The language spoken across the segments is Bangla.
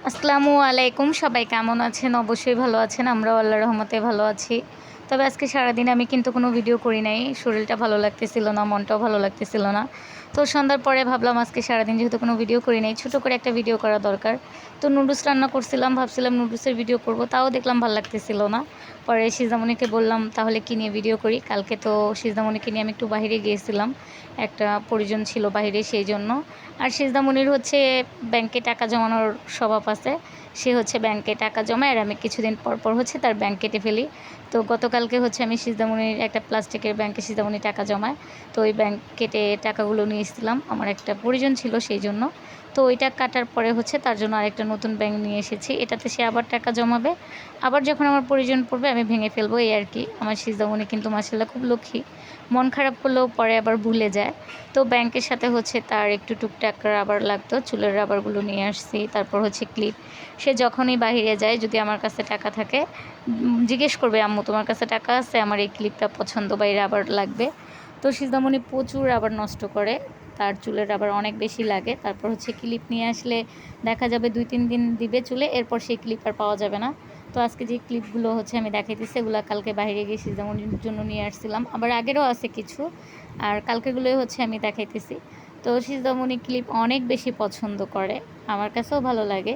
আসসালামু আলাইকুম সবাই কেমন আছেন? অবশ্যই ভালো আছেন আমরাও আল্লাহ রহমতে ভালো আছি। তবে আজকে সারাদিন আমি কিন্তু কোনো ভিডিও করি নাই। শরীরটা ভালো লাগতেছিল না, মনটাও ভালো লাগতেছিল না। তো সন্ধ্যার পরে ভাবলাম আজকে সারাদিন যেহেতু কোনো ভিডিও করি নাই, ছোটো করে একটা ভিডিও করা দরকার। তো নুডলস রান্না করছিলাম, ভাবছিলাম নুডলসের ভিডিও করব, তাও দেখলাম ভালো লাগতেছিল না। পরে সিজামণিকে বললাম, তাহলে কী নিয়ে ভিডিও করি? কালকে তো সিজামণিকে নিয়ে আমি একটু বাইরে গিয়েছিলাম। একটা পরিজন ছিল বাইরে সেই জন্য। আর সিজদামণির হচ্ছে ব্যাংকে টাকা জমানোর স্বভাব আছে। সে হচ্ছে ব্যাংকে টাকা জমায় আর আমি কিছুদিন পর পর হচ্ছে তার ব্যাংক কেটে ফেলি। তো গতকালকে হচ্ছে আমি সিজদামণির একটা প্লাস্টিকের ব্যাংকে সিজদামণি টাকা জমায়। তো ওই ব্যাংক কেটে টাকাগুলো নিয়ে এসেছিলাম। আমার একটা প্রয়োজন ছিল সেই জন্য তো ওইটা কাটার পরে হচ্ছে তার জন্য আরেকটা নতুন ব্যাংক নিয়ে এসেছি। এটাতে সে আবার টাকা জমাবে। আবার যখন আমার প্রয়োজন পড়বে, আমি ভেঙে ফেলব এই আর কি। আমার সিজদামণি কিন্তু মাসাল্লাহ খুব লক্ষ্মী। মন খারাপ করলেও পরে আবার ভুলে যায়। তো ব্যাংকের সাথে হচ্ছে তার একটু টুকটাক রাবার লাগতো। চুলের রাবারগুলো নিয়ে আসছি, তারপর হচ্ছে ক্লিপ। সে যখনই বাহিরে যায়, যদি আমার কাছে টাকা থাকে জিজ্ঞেস করবে, আম্মু, তোমার কাছে টাকা আছে? আমার এই ক্লিপটা পছন্দ বা এই রাবার লাগবে? তো সিজদামণি প্রচুর আবার নষ্ট করে, তার চুলের রাবার অনেক বেশি লাগে। তারপর হচ্ছে ক্লিপ নিয়ে আসলে দেখা যাবে দুই, তিন দিন দিবে চুলে, এরপর সেই ক্লিপ আর পাওয়া যাবে না। তো আজকে যে ক্লিপগুলো হচ্ছে আমি দেখাইতেছি, এগুলো কালকে বাইরে গিয়ে সিজামনির জন্য নিয়ে আসছিলাম। আবার আগেরও আছে কিছু, আর কালকেগুলোই হচ্ছে আমি দেখাইতেছি। তো সিজামনি ক্লিপ অনেক বেশি পছন্দ করে, আমার কাছেও ভালো লাগে।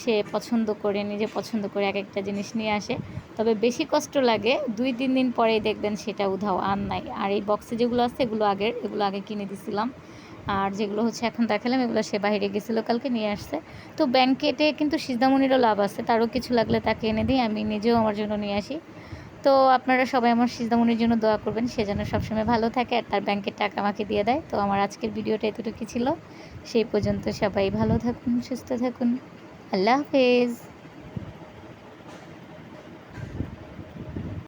সে পছন্দ করে, নিজে পছন্দ করে এক একটা জিনিস নিয়ে আসে। তবে বেশি কষ্ট লাগে, দুই তিন দিন পরেই দেখবেন সেটা উধাও আর নাই। আর এই বক্সে যেগুলো আছে, এগুলো আগের, এগুলো আগে কিনে দিছিলাম। আর যেগুলো হচ্ছে এখন দেখালাম, এগুলো সে বাইরে গেছিল, কালকে নিয়ে আসছে। তো ব্যাংকেটে কিন্তু সিদ্ধামণিরও লাভ আছে, তারও কিছু লাগলে তাকে এনে দিই, আমি নিজেও আমার জন্য নিয়ে আসি। তো আপনারা সবাই আমার সিদ্ধামণির জন্য দোয়া করবেন, সে যেন সবসময় ভালো থাকে আর তার ব্যাংকের টাকা আমাকে দিয়ে দেয়। তো আমার আজকের ভিডিওটা এতটুকু ছিল। সেই পর্যন্ত সবাই ভালো থাকুন, সুস্থ থাকুন। আল্লাহ হাফেজ